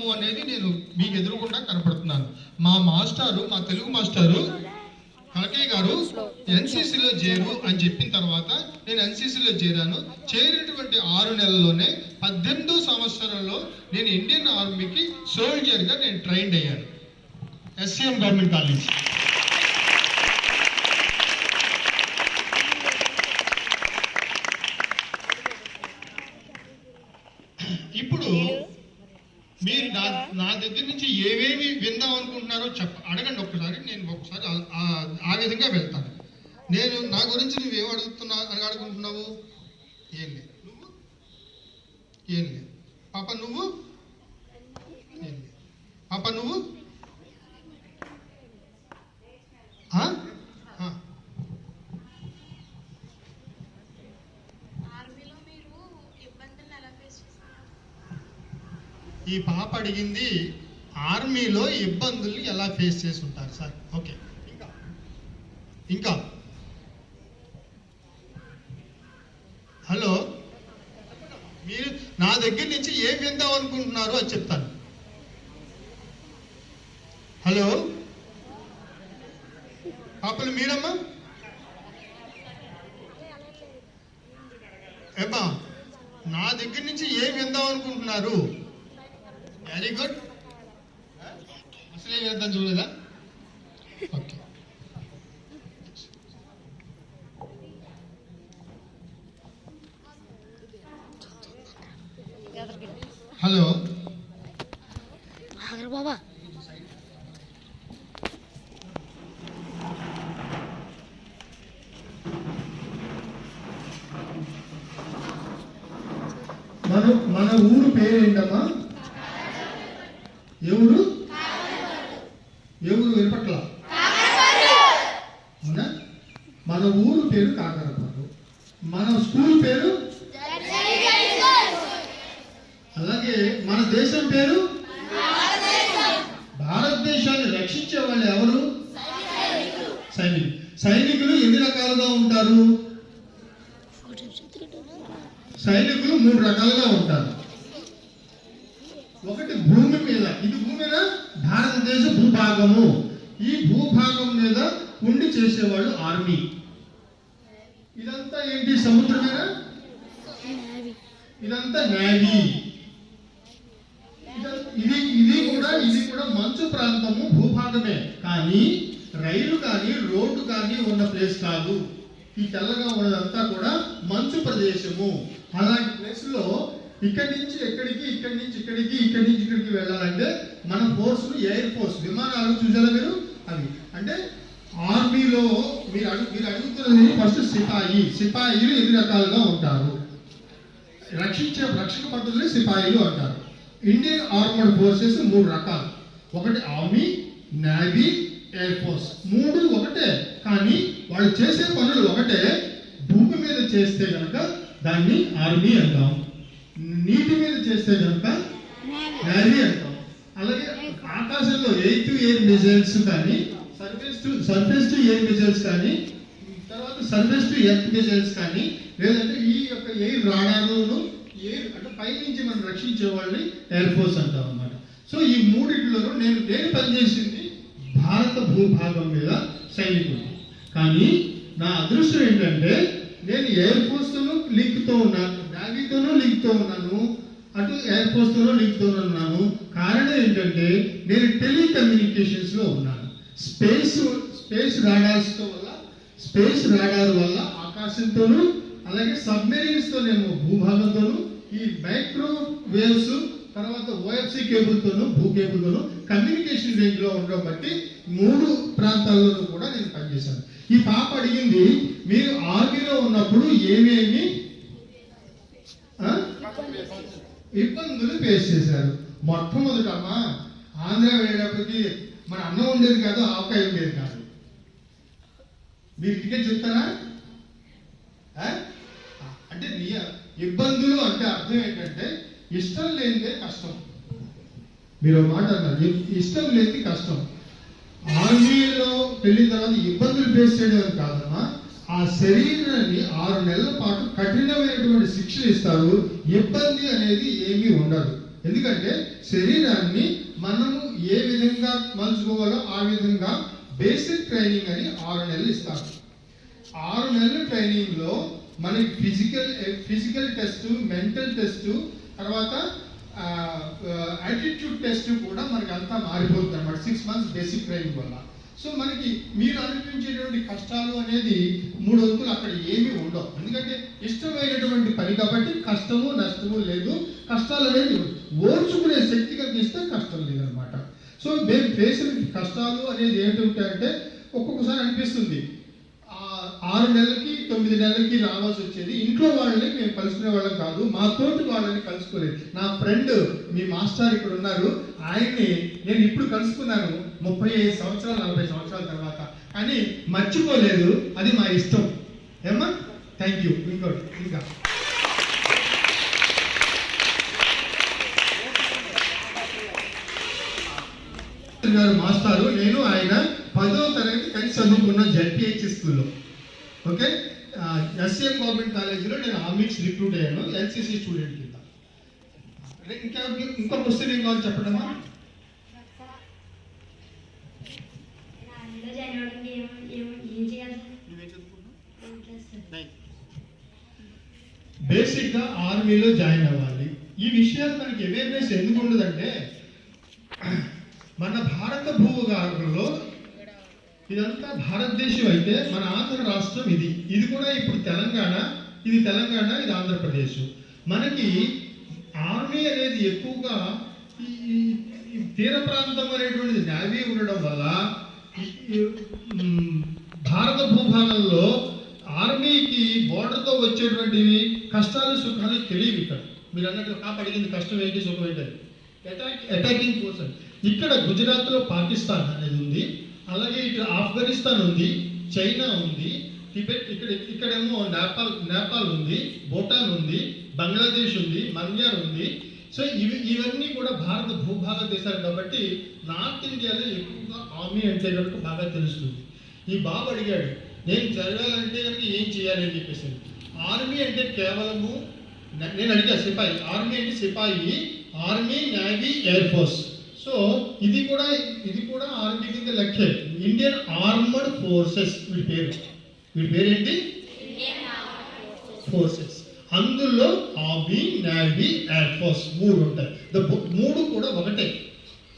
ఉన్నాము అనేది నేను మీకు ఎదురుకుండా కనపడుతున్నాను. మా మాస్టారు మా తెలుగు మాస్టారు కనకయ్య గారు ఎన్సీసీలో చేరు అని చెప్పిన తర్వాత నేను ఎన్సీసీలో చేరాను. చేరినటువంటి ఆరు నెలల్లోనే పద్దెనిమిదో సంవత్సరంలో నేను ఇండియన్ ఆర్మీకి సోల్జర్గా నేను ట్రైన్ అయ్యాను. SCM government college. ఇప్పుడు మీరు నా నా దగ్గర నుంచి ఏవేవి విందాం అనుకుంటున్నారో చెప్ప అడగండి ఒక్కసారి నేను ఒకసారి ఆ విధంగా వెళ్తాను. నేను నా గురించి నువ్వేం అడుగుతున్నా అని అడుగుతున్నావు ఏం లేదు. నువ్వు? ఏం లేదు. పాప నువ్వు? ఏం లేదు. పాప నువ్వు ఆ? ఆ. ఆర్మీలో మీరు ఇబ్బందులను ఎలా ఫేస్ చేస్తారు ఈ పాప అడిగింది ఆర్మీలో ఇబ్బందులు ఎలా ఫేస్ చేసి ఉంటారు సార్? ఓకే. ఇంకా. ఇంకా. హలో? మీరు నా దగ్గర నుంచి ఏం విందాం అనుకుంటున్నారు అది చెప్తాను. హలో? పాపలు మీరమ్మా? ఏమ్మా? నా దగ్గర నుంచి ఏం విందాం అనుకుంటున్నారు? వెరీ గుడ్ అసలే విందాం చూడలేదా ఓకే హలో బాబా మన మన ఊరు పేరేంటమ్మా? ఎవరు? ఎవరు వినపట్ల? అవునా? మన ఊరు పేరు కాకరపాడు మన స్కూల్ పేరు? అలాగే మన దేశం పేరు? భారతదేశాన్ని రక్షించే వాళ్ళు ఎవరు? సైనికులు. సైనికులు ఎన్ని రకాలుగా ఉంటారు? సైనికులు మూడు రకాలుగా ఉంటారు. ఒకటి భూమి మీద భారతదేశ భూభాగము. ఈ భూభాగం మీద ఉండి చేసేవాళ్ళు ఆర్మీ. ఇదంతా ఏంటి? సముద్రమేనా? ఇదంతా నేవీ ఇద- ఇది ఇది కూడా ఇది కూడా మంచు ప్రాంతము భూభాగమే. కానీ రైలు కానీ రోడ్డు కానీ ఉన్న ప్లేస్ కాదు. ఈ తెల్లగా ఉన్నదంతా కూడా మంచు ప్రదేశము. అలాంటి ప్లేస్లో ఇక్కడి నుంచి ఎక్కడికి ఇక్కడి నుంచి ఇక్కడికి ఇక్కడి నుంచి ఇక్కడికి వెళ్ళాలంటే మన ఫోర్స్ ఎయిర్ ఫోర్స్ విమానాలు చూసారా మీరు? అవి. అంటే ఆర్మీలో మీరు అడుగు మీరు అడుగుతున్నది ఫస్ట్ సిపాయి. సిపాయిలు ఎన్ని రకాలుగా ఉంటారు? రక్షించే రక్షక పద్ధతులు సిపాయిలు అంటారు. ఇండియన్ ఆర్మర్డ్ ఫోర్సెస్ మూడు రకాలు. ఒకటి ఆర్మీ నేవీ ఎయిర్ ఫోర్స్. మూడు ఒకటే. కానీ వాళ్ళు చేసే పనులు ఒకటే. భూమి మీద చేస్తే కనుక దాన్ని ఆర్మీ అంటాం. నీటి మీద చేస్తే కనుక నేవీ అంటాం. అలాగే ఆకాశంలో ఎయిర్ టు ఎయిర్ మిజైల్స్ కానీ surface to surface to air missiles కానీ తర్వాత సర్ఫేస్ టు ఎర్త్ మిజైల్స్ కానీ లేదంటే ఈ యొక్క ఎయిర్ రాడార్లను ఎయిర్ అంటే పై నుంచి మనం రక్షించే వాళ్ళని ఎయిర్ ఫోర్స్ అంటాం అన్నమాట. సో ఈ మూడింటిలో నేను నేను పనిచేసింది భారత భూభాగం మీద సైనికుడు కానీ నా అదృష్టం ఏంటంటే నేను ఎయిర్ ఫోర్స్తోనూ లింక్తో ఉన్నాను నావీతోనూ లింక్తో ఉన్నాను. అటు ఎయిర్ ఫోర్స్తోనూ లింక్తో ఉన్నాను. కారణం ఏంటంటే నేను టెలికమ్యూనికేషన్స్లో ఉన్నాను. స్పేస్ స్పేస్ రాడార్స్తో వల్ల స్పేస్ రాడార్ వల్ల ఆకాశంతోనూ అలాగే సబ్మెరీన్స్తో నేను భూభాగంతోనూ ఈ మైక్రో వేవ్స్ తర్వాత ఓఎఫ్సి కేబుల్తోనూ భూ కేబుల్తోనూ కమ్యూనికేషన్ రేంజ్లో ఉండడం బట్టి మూడు ప్రాంతాల్లోనూ కూడా నేను పనిచేశాను. ఈ పాప అడిగింది మీరు ఆర్మీలో ఉన్నప్పుడు ఏమేమి? ఇబ్బందులు ఫేస్ చేశారు. మొట్టమొదటమ్మా ఆంధ్ర వెళ్ళేటప్పటికి మన అన్నం ఉండేది కాదు ఆవకాయ ఉండేది కాదు. మీరు టికెట్ చెప్తారా? ఆ? అంటే నీ ఇబ్బందులు అంటే అర్థం ఏంటంటే ఇష్టం లేనిదే కష్టం. మీరు మాట అన్నారు ఇష్టం లేనిది కష్టం. ఆర్మీలో వెళ్ళిన తర్వాత ఇబ్బందులు ఫేస్ చేయడం కాదమ్మా. ఆ శరీరాన్ని ఆరు నెలల పాటు కఠినమైనటువంటి శిక్షలు ఇస్తారు. ఇబ్బంది అనేది ఏమీ ఉండదు. ఎందుకంటే శరీరాన్ని మనము ఏ విధంగా మలుచుకోవాలో ఆ విధంగా బేసిక్ ట్రైనింగ్ అని ఆరు నెలలు ఇస్తారు. ఆరు నెలల ట్రైనింగ్లో మనకి physical physical test mental test తర్వాత యాటిట్యూడ్ టెస్ట్ కూడా మనకి అంతా మారిపోతుంది అనమాట సిక్స్ మంత్స్ బేసిక్ ట్రైనింగ్ వల్ల. సో మనకి మీరు అనిపించేటువంటి కష్టాలు అనేది మూడు వంతులు అక్కడ ఏమీ ఉండవు. ఎందుకంటే ఇష్టమైనటువంటి పని కాబట్టి కష్టము నష్టము లేదు కష్టాలు అనేది ఓర్చుకునే శక్తి కలిగిస్తే కష్టం లేదనమాట సో మేము ఫేసిన కష్టాలు అనేది ఏంటంటే ఒక్కొక్కసారి అనిపిస్తుంది ఆరు నెలలకి తొమ్మిది నెలలకి రావాల్సి వచ్చేది. ఇంట్లో వాళ్ళని మేము కలుసుకునే వాళ్ళం కాదు మా తోటి వాళ్ళని కలుసుకోలేదు. నా ఫ్రెండ్ మీ మాస్టర్ ఇక్కడ ఉన్నారు ఆయన్ని నేను ఇప్పుడు కలుసుకున్నాను ముప్పై ఐదు సంవత్సరాలు నలభై సంవత్సరాల తర్వాత. కానీ మర్చిపోలేదు అది మా ఇష్టం. ఏమ్మా? థ్యాంక్ యూ ఇంకోటి ఇంకా. గారు మాస్టారు నేను ఆయన పదో తరగతి కలిసి చదువుకున్న జడ్పిహెచ్ స్కూల్లో. ఓకే? ఎస్ఏ గవర్నమెంట్ కాలేజీలో నేను ఆమిక్స్ రిక్రూట్ అయ్యాను ఎన్సీసీ స్టూడెంట్ కింద. ఇంకా ఇంకో క్వశ్చన్ ఏం కావాలి చెప్పడమా అందులో జాయిన్ అవ్వడానికి ఏం ఏం ఏం చేయాలి ఏం బేసిక్గా బేసిక్గా ఆర్మీలో జాయిన్ అవ్వాలి. ఈ విషయాలు మనకి అవేర్నెస్ ఎందుకు ఉండదంటే మన భారత భూభాగంలో ఇదంతా భారతదేశం అయితే మన ఆంధ్ర రాష్ట్రం ఇది. ఇది కూడా ఇప్పుడు తెలంగాణ ఇది తెలంగాణ ఇది ఆంధ్రప్రదేశ్. మనకి ఆర్మీ అనేది ఎక్కువగా ఈ తీర ప్రాంతం అనేటువంటిది నేవీ ఉండడం వల్ల భారత భూభాగంలో ఆర్మీకి బోర్డర్తో వచ్చేటువంటివి కష్టాలు సుఖాలు తెలియవు ఇక్కడ. మీరు అన్నట్టు కాపాడిగింది కష్టం ఏంటి సుఖం ఏంటి అటాక్ అటాకింగ్ ఫోర్స్ అని. ఇక్కడ గుజరాత్లో పాకిస్తాన్ అనేది ఉంది. అలాగే ఇక్కడ ఆఫ్ఘనిస్తాన్ ఉంది చైనా ఉంది టిబెట్ ఇక్కడ ఇక్కడేమో నేపాల్ నేపాల్ ఉంది భూటాన్ ఉంది బంగ్లాదేశ్ ఉంది మన్యార్ ఉంది. సో ఇవి ఇవన్నీ కూడా భారత భూభాగ దేశాలు కాబట్టి నార్త్ ఇండియాలో ఎక్కువగా ఆర్మీ అంటే కనుక బాగా తెలుస్తుంది. ఈ బాబు అడిగాడు నేను చదవాలంటే కనుక ఏం చేయాలి అని చెప్పేసి ఆర్మీ అంటే కేవలము నేను అడిగా సిపాయి ఆర్మీ అంటే సిపాయి army navy air force. So ఇది కూడా ఇది కూడా ఆర్మీ కింద లెక్కే. ఇండియన్ ఆర్మర్డ్ ఫోర్సెస్ వీడి పేరు. వీడి పేరు ఏంటి ఫోర్సెస్. అందులో ఆర్మీ నేవీ ఎయిర్ ఫోర్స్ మూడు ఉంటాయి. ద మూడు కూడా ఒకటే.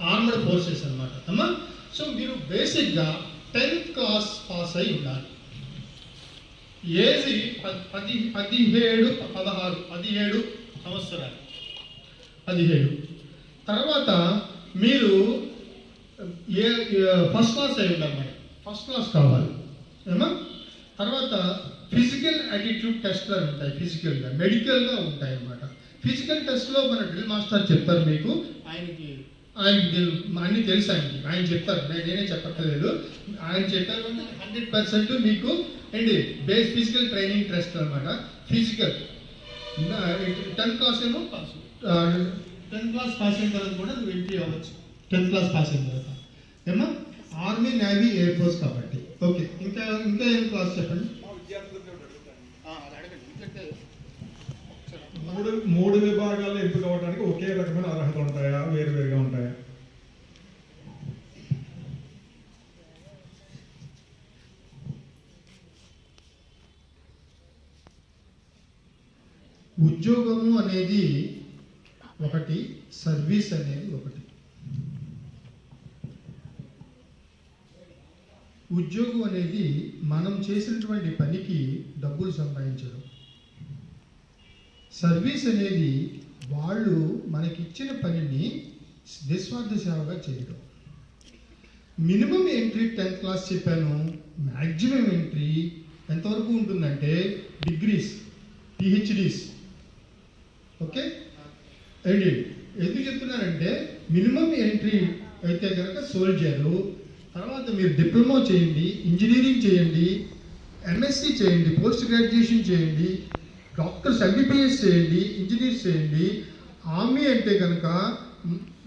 ఆర్మర్డ్ ఫోర్సెస్ అన్నమాట. అమ్మా. సో మీరు బేసిక్గా టెన్త్ క్లాస్ పాస్ అయి ఉండాలి. ఏజ్ పది పదిహేడు పదహారు పదిహేడు సంవత్సరాలు. పదిహేడు. తర్వాత మీరు ఏ ఫస్ట్ క్లాస్ అయి ఉండాలి ఫస్ట్ క్లాస్ కావాలి. ఏమా? తర్వాత ఫిజికల్ యాటిట్యూడ్ టెస్ట్లు అని ఉంటాయి ఫిజికల్గా మెడికల్గా ఉంటాయి అన్నమాట ఫిజికల్ టెస్ట్లో మన డ్రిల్ మాస్టర్ చెప్తారు మీకు. ఆయనకి ఆయనకి తెలు- అన్ని తెలుసు ఆయనకి. ఆయన చెప్తారు. నేను నేనే చెప్పక్కర్లేదు. ఆయన చెప్పారు హండ్రెడ్ పర్సెంట్ మీకు ఏంటి? బేస్ ఫిజికల్ ట్రైనింగ్ టెస్ట్ అనమాట ఫిజికల్ టెన్త్ క్లాస్ ఏమో? పాస్ టెన్త్ క్లాస్ పాస్ అయిన తర్వాత కూడా నువ్వు ఎంట్రీ అవ్వచ్చు. టెన్త్ క్లాస్ పాస్ అయిన తర్వాత. ఏమా ఆర్మీ నేవీ ఎయిర్ ఫోర్స్ కాబట్టి. ఓకే ఇంకా ఇంకా ఏం క్లాస్ చెప్పండి? మూడు మూడు విభాగాల్లో ఎంపిక అవ్వడానికి ఒకే రకమైన అర్హత ఉంటాయా? వేరు వేరుగా ఉంటాయా? ఉద్యోగము అనేది ఒకటి సర్వీస్ అనేది ఒకటి. ఉద్యోగం అనేది మనం చేసినటువంటి పనికి డబ్బులు సంపాదించడం. సర్వీస్ అనేది వాళ్ళు మనకిచ్చిన పనిని నిస్వార్థ సేవగా చేయడం. మినిమం ఎంట్రీ టెన్త్ క్లాస్ చెప్పాను మ్యాక్సిమం ఎంట్రీ ఎంతవరకు ఉంటుందంటే డిగ్రీస్ పిహెచ్డీస్. ఓకే? ఏంటి ఎందుకు చెప్తున్నారంటే మినిమం ఎంట్రీ అయితే కనుక సోల్జరు తర్వాత మీరు డిప్లొమా చేయండి ఇంజనీరింగ్ చేయండి ఎంఎస్సి చేయండి పోస్ట్ గ్రాడ్యుయేషన్ చేయండి డాక్టర్స్ ఎంబీబీఎస్ చేయండి ఇంజనీర్స్ చేయండి ఆర్మీ అంటే కనుక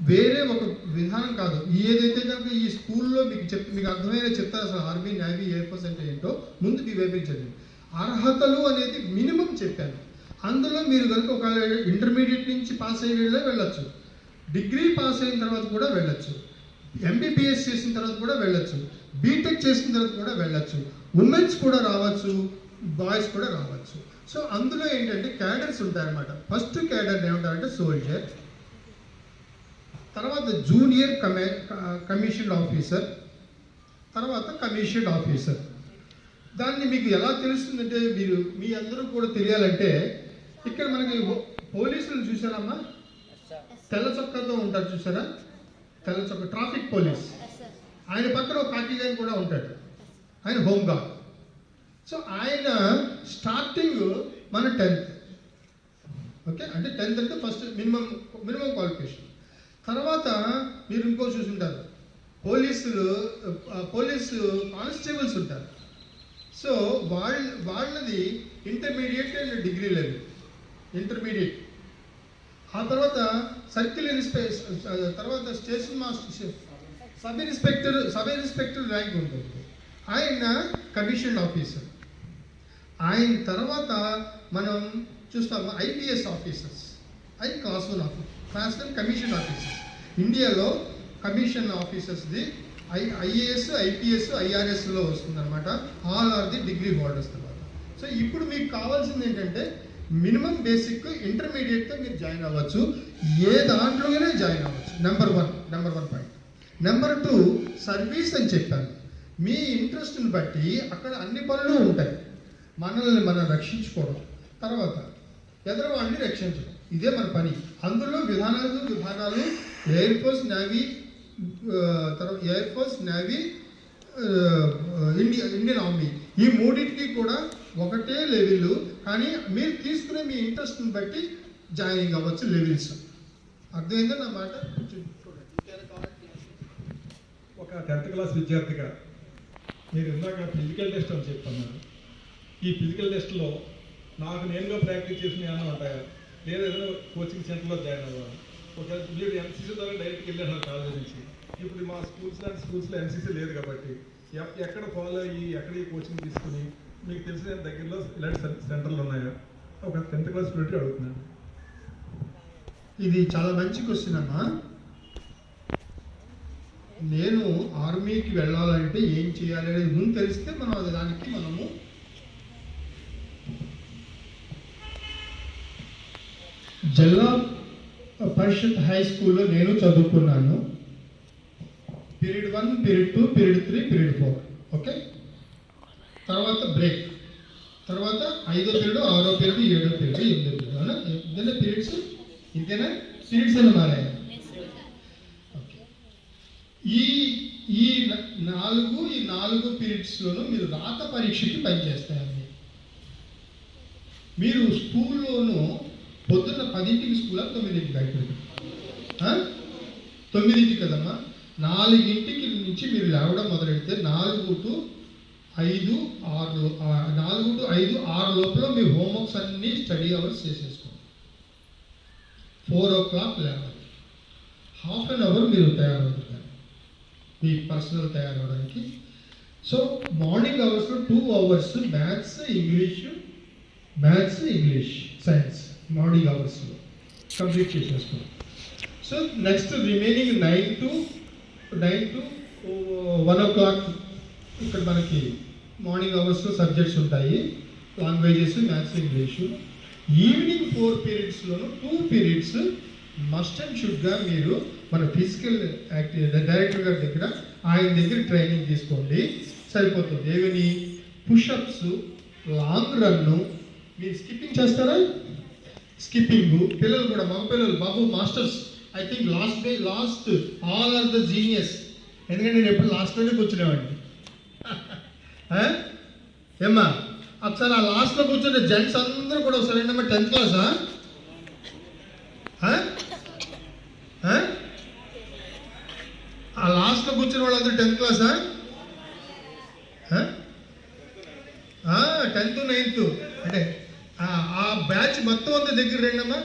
వేరే ఒక విధానం కాదు. ఏదైతే కనుక ఈ స్కూల్లో మీకు చెప్ మీకు అర్థమైన చెప్తారు అసలు ఆర్మీ నేవీ ఎయిర్ ఫోర్స్ అంటే ఏంటో ముందు వివేపించండి అర్హతలు అనేది మినిమం చెప్పాను. అందులో మీరు కనుక ఒక ఇంటర్మీడియట్ నుంచి పాస్ అయ్యే వెళ్ళొచ్చు. డిగ్రీ పాస్ అయిన తర్వాత కూడా వెళ్ళొచ్చు. ఎంబీబీఎస్ చేసిన తర్వాత కూడా వెళ్ళొచ్చు. బీటెక్ చేసిన తర్వాత కూడా వెళ్ళొచ్చు. ఉమెన్స్ కూడా రావచ్చు. బాయ్స్ కూడా రావచ్చు. సో అందులో ఏంటంటే క్యాడర్స్ ఉంటాయన్నమాట. ఫస్ట్ క్యాడర్ ఏమంటారంటే సోల్జర్ తర్వాత జూనియర్ కమే కమిషన్ ఆఫీసర్ తర్వాత కమిషన్ ఆఫీసర్ దాన్ని మీకు ఎలా తెలుస్తుందంటే మీరు మీ అందరూ కూడా తెలియాలంటే ఇక్కడ మనకి పోలీసులు చూసారమ్మా తెల్ల చొక్కాతో ఉంటారు చూసారా తెల్ల చొక్క ట్రాఫిక్ పోలీస్. ఆయన పక్కన ఒక కాకిగాని కూడా ఉంటాడు ఆయన హోంగార్డ్ సో ఆయన స్టార్టింగ్ మన టెన్త్. ఓకే? అంటే టెన్త్ అంటే ఫస్ట్ మినిమం మినిమం క్వాలిఫికేషన్. తర్వాత మీరు ఇంకో చూసుంటారు పోలీసులు పోలీసు కానిస్టేబుల్స్ ఉంటారు. సో వాళ్ళ వాళ్ళది intermediate and degree level. Intermediate ఆ తర్వాత సర్కిల్ ఇన్స్పెక్టర్ తర్వాత station master sub inspector sub inspector rank ఉంటుంది. ఆయన కమిషన్ ఆఫీసర్ ఆయన తర్వాత మనం చూస్తాము ఐపీఎస్ ఆఫీసర్స్ అది class one officer class one commission officers ఇండియాలో కమిషన్ ఆఫీసర్స్ది ఐ ఐఏఎస్ ఐపీఎస్ ఐఆర్ఎస్లో వస్తుందన్నమాట. All are the degree holders తర్వాత. సో ఇప్పుడు మీకు కావాల్సింది ఏంటంటే మినిమం బేసిక్ ఇంటర్మీడియట్తో మీరు జాయిన్ అవ్వచ్చు. ఏ దాంట్లోనే జాయిన్ అవ్వచ్చు. Number one number one point number two service అని చెప్పాను. మీ ఇంట్రెస్ట్ని బట్టి అక్కడ అన్ని పనులు ఉంటాయి. మనల్ని మనం రక్షించుకోవడం. తర్వాత ఎదరవాడిని రక్షించడం. ఇదే మన పని. అందులో విధానాలు విభాగాలు ఎయిర్ ఫోర్స్ నేవీ తర్వాత air force navy India Indian army ఈ మూడింటికి కూడా ఒకటే లెవెల్ కానీ మీరు తీసుకునే మీ ఇంట్రెస్ట్ని బట్టి జాయినింగ్ అవ్వచ్చు లెవెల్స్. అర్థమైందా నా మాట? కొంచెం ఒక టెన్త్ క్లాస్ విద్యార్థిగా మీరు ఇందాక ఫిజికల్ టెస్ట్ అని చెప్తున్నారు ఈ ఫిజికల్ టెస్ట్లో నాకు నేనుగా ప్రాక్టీస్ చేసిన ఏమైనా ఉంటాయా? లేదా ఏదైనా కోచింగ్ సెంటర్లో జాయిన్ అవ్వాలి? ఒకవేళ మీరు ఎన్సీసీ ద్వారా డైరెక్ట్కి వెళ్ళాను కాలేజ్ నుంచి ఇప్పుడు మా స్కూల్స్ లాంటి స్కూల్స్లో ఎన్సీసీ లేదు కాబట్టి ఎక్కడ ఫాలో అయ్యి ఎక్కడ ఈ కోచింగ్ తీసుకుని మీకు తెలిసిన దగ్గరలో ఇలాంటి సెంటర్లు ఉన్నాయా? ఒక టెన్త్ క్లాస్ స్టూడెంట్ అడుగుతున్నాను. ఇది చాలా మంచి క్వశ్చన్ అమ్మా. నేను ఆర్మీకి వెళ్ళాలంటే ఏం చేయాలి అనేది ముందు తెలిస్తే మనం అది దానికి మనము జిల్లా పరిషత్ హై స్కూల్లో నేను చదువుకున్నాను. Period one period two period three period four. Okay? తర్వాత బ్రేక్ తర్వాత ఐదో పీరియడ్ ఆరో పీరియడ్ ఏడో పీరియడ్ ఎనిమిదో పీరియడ్. అవునా? ఇదేనా పీరియడ్స్ ఇంతేనా పీరియడ్స్ అని మారాయి? ఓకే ఈ ఈ నాలుగు ఈ నాలుగు పీరియడ్స్లోనూ మీరు రాత పరీక్షకి పనిచేస్తాయండి మీరు స్కూల్లోనూ పొద్దున్న పదింటికి స్కూల్? తొమ్మిదింటికి బయటకు తొమ్మిదింటికి కదమ్మా. నాలుగింటికి నుంచి మీరు లేవడం మొదలెడితే నాలుగు టు ఐదు ఆరు నాలుగు టు ఐదు ఆరు లోపల మీ హోంవర్క్స్ అన్నీ స్టడీ అవర్స్ చేసేసుకోండి. ఫోర్ ఓ క్లాక్ లేవాలి. హాఫ్ అన్ అవర్ మీరు తయారవుతున్నారు. మీ పర్సనల్ తయారవడానికి. సో మార్నింగ్ అవర్స్లో two hours maths English maths English science morning అవర్స్లో కంప్లీట్ చేసేసుకోండి. So next remaining nine to nine to one o'clock ఇక్కడ మనకి మార్నింగ్ అవర్స్ సబ్జెక్ట్స్ ఉంటాయి. Languages maths English. Evening four పీరియడ్స్లోనూ two periods must and షుడ్గా మీరు మన physical active director గారి దగ్గర ఆయన దగ్గర ట్రైనింగ్ తీసుకోండి. సరిపోతుంది. ఏమని? పుషప్స్ లాంగ్ రన్ను మీరు స్కిప్పింగ్ చేస్తారా? స్కిప్పింగ్. పిల్లలు కూడా మగ పిల్లలు బాబు masters I think last day last all are the genius. ఎందుకంటే నేను ఎప్పుడు లాస్ట్లోనే కూర్చునేవాడిని. ఏమ్మా? ఒకసారి ఆ లాస్ట్లో కూర్చుంటే జెంట్స్ అందరూ కూడా ఒకసారి ఏంటమ్మా టెన్త్ క్లాసా ఆ? ఆ? లాస్ట్లో కూర్చుని వాళ్ళందరూ టెన్త్ క్లాసా టెన్త్ నైన్త్ అంటే ఆ- ఆ బ్యాచ్ మొత్తం అంతా దగ్గర రండమ్మా.